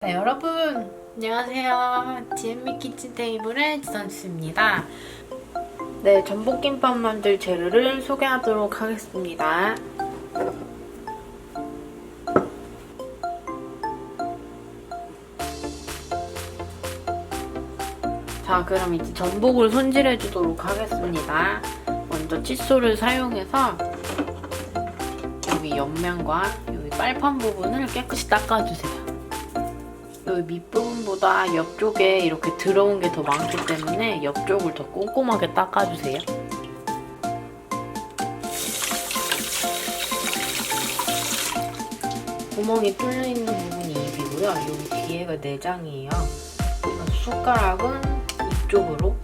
네, 여러분 안녕하세요. 지엠미 키친 테이블의 지선씨입니다. 네, 전복김밥 만들 재료를 소개하도록 하겠습니다. 자, 그럼 이제 전복을 손질해 주도록 하겠습니다. 먼저 칫솔을 사용해서 여기 옆면과 여기 빨판 부분을 깨끗이 닦아주세요. 여기 밑부분보다 옆쪽에 이렇게 들어온 게 더 많기 때문에 옆쪽을 더 꼼꼼하게 닦아주세요. 구멍이 뚫려 있는 부분이 입이고요. 여기 뒤에가 내장이에요. 숟가락은 이쪽으로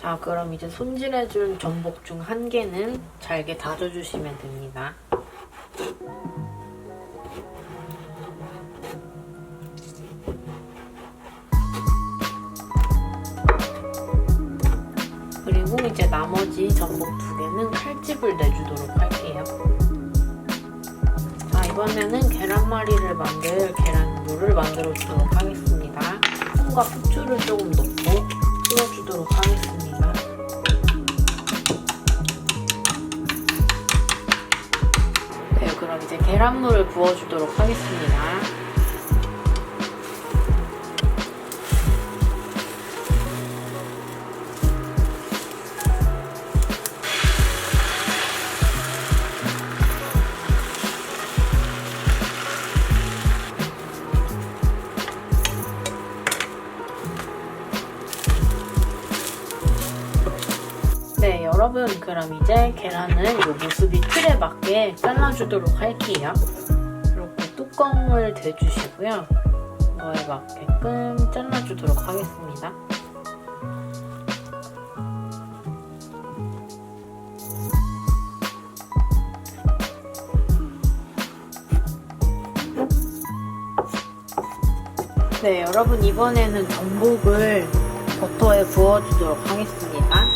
자, 그럼 이제 손질해준 전복 중 한 개는 잘게 다져주시면 됩니다. 그리고 이제 나머지 전복 두 개는 칼집을 내주도록 할게요. 자, 이번에는 계란말이를 만들 계란물을 만들어 주도록 하겠습니다. 콩과 후추를 조금 넣고 끓여주도록 하겠습니다. 계란물을 부어주도록 하겠습니다. 여러분, 그럼 이제 계란을 이 모습이 틀에 맞게 잘라주도록 할게요. 이렇게 뚜껑을 대주시고요. 이거에 맞게끔 잘라주도록 하겠습니다. 네, 여러분, 이번에는 전복을 버터에 구워주도록 하겠습니다.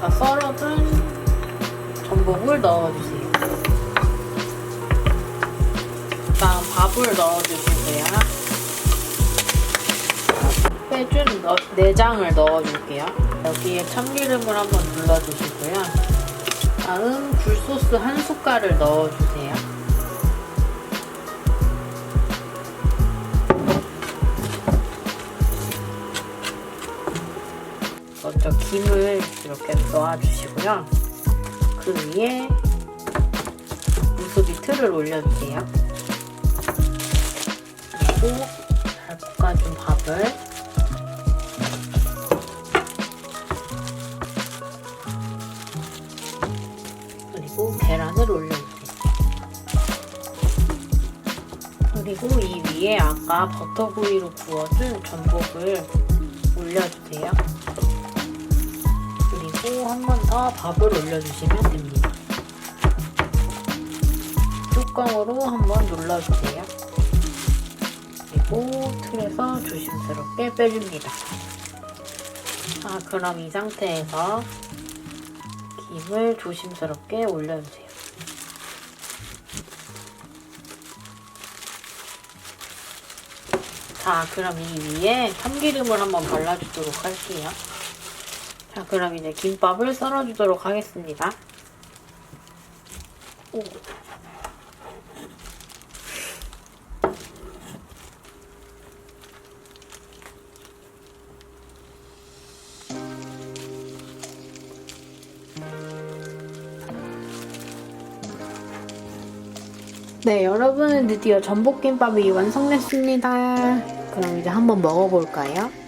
자, 썰어둔 전복을 넣어주세요. 다음 밥을 넣어주시고요. 빼준 너- 내장을 넣어줄게요. 여기에 참기름을 한번 눌러주시고요. 다음 굴소스 한 숟갈을 넣어주세요. 먼저 김을 이렇게 넣어주시고요. 그 위에 무수비 틀을 올려주세요. 그리고 잘 볶아준 밥을 그리고 계란을 올려주세요. 그리고 이 위에 아까 버터구이로 구워준 전복을 올려주세요. 그리고 한번 더 밥을 올려주시면 됩니다. 뚜껑으로 한번 눌러주세요. 그리고 틀에서 조심스럽게 빼줍니다. 자, 그럼 이 상태에서 김을 조심스럽게 올려주세요. 자, 그럼 이 위에 참기름을 한번 발라주도록 할게요. 자, 그럼 이제 김밥을 썰어주도록 하겠습니다. 오. 네, 여러분 드디어 전복김밥이 완성됐습니다. 그럼 이제 한번 먹어볼까요?